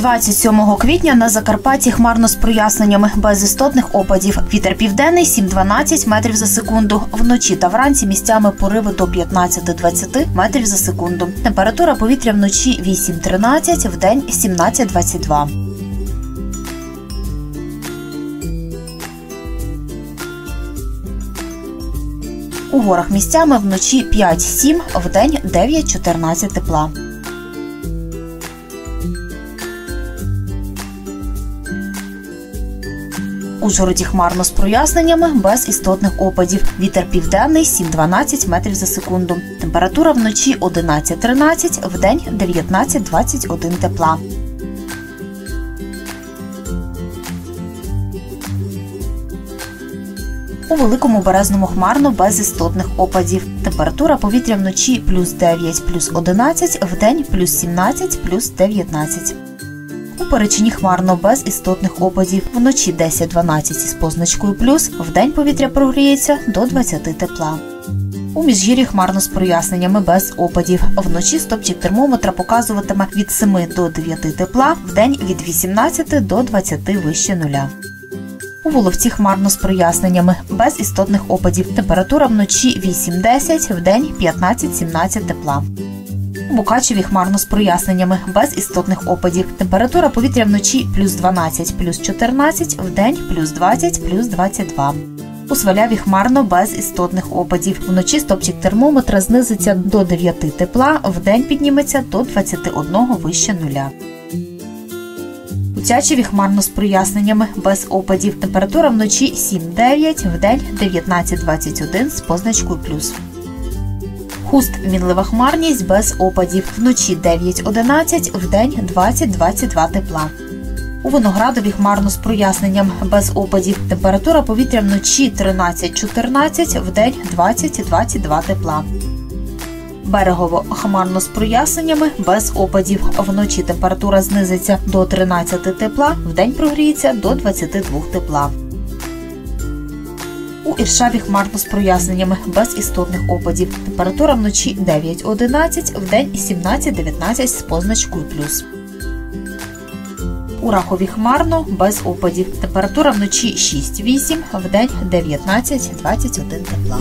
27 квітня на Закарпатті хмарно з проясненнями без істотних опадів. Вітер південний 7-12 метрів за секунду. Вночі та вранці місцями пориви до 15-20 метрів за секунду. Температура повітря вночі 8-13, вдень 17-22. У горах місцями вночі 5-7, вдень 9-14 тепла. Ужгороді хмарно з проясненнями без істотних опадів. Вітер південний 7-12 метрів за секунду. Температура вночі 11-13, вдень 19-21 тепла. У великому березному хмарно без істотних опадів. Температура повітря вночі плюс 9, плюс 11, вдень плюс 17, плюс 19. Перечині хмарно без істотних опадів. Вночі 10-12 із позначкою плюс, вдень повітря прогріється до 20 тепла. У міжгір'ї хмарно з проясненнями без опадів. Вночі стопчик термометра показуватиме від 7 до 9 тепла, вдень від 18 до 20 вище нуля. У Воловці хмарно з проясненнями, без істотних опадів. Температура вночі 8-10, вдень 15-17 тепла. У Мукачеві хмарно з проясненнями, без істотних опадів. Температура повітря вночі плюс 12, плюс 14, вдень плюс 20, плюс 22. У Сваляві хмарно без істотних опадів. Вночі стопчик термометра знизиться до 9 тепла, вдень підніметься до 21 вище нуля. У Тячеві хмарно з проясненнями, без опадів. Температура вночі 7-9, вдень 19-21 з позначкою плюс. Хуст мінлива хмарність без опадів. Вночі 9-11, вдень 20-22 тепла. У Виноградові хмарно з проясненням без опадів. Температура повітря вночі 13-14, вдень 20-22 тепла. Берегово хмарно з проясненнями без опадів. Вночі температура знизиться до 13 тепла, вдень прогріється до 22 тепла. У Іршаві хмарно з проясненнями без істотних опадів. Температура вночі 9-11, вдень 17-19 з позначкою плюс. У Рахові хмарно без опадів. Температура вночі 6-8, вдень 19-21 тепла.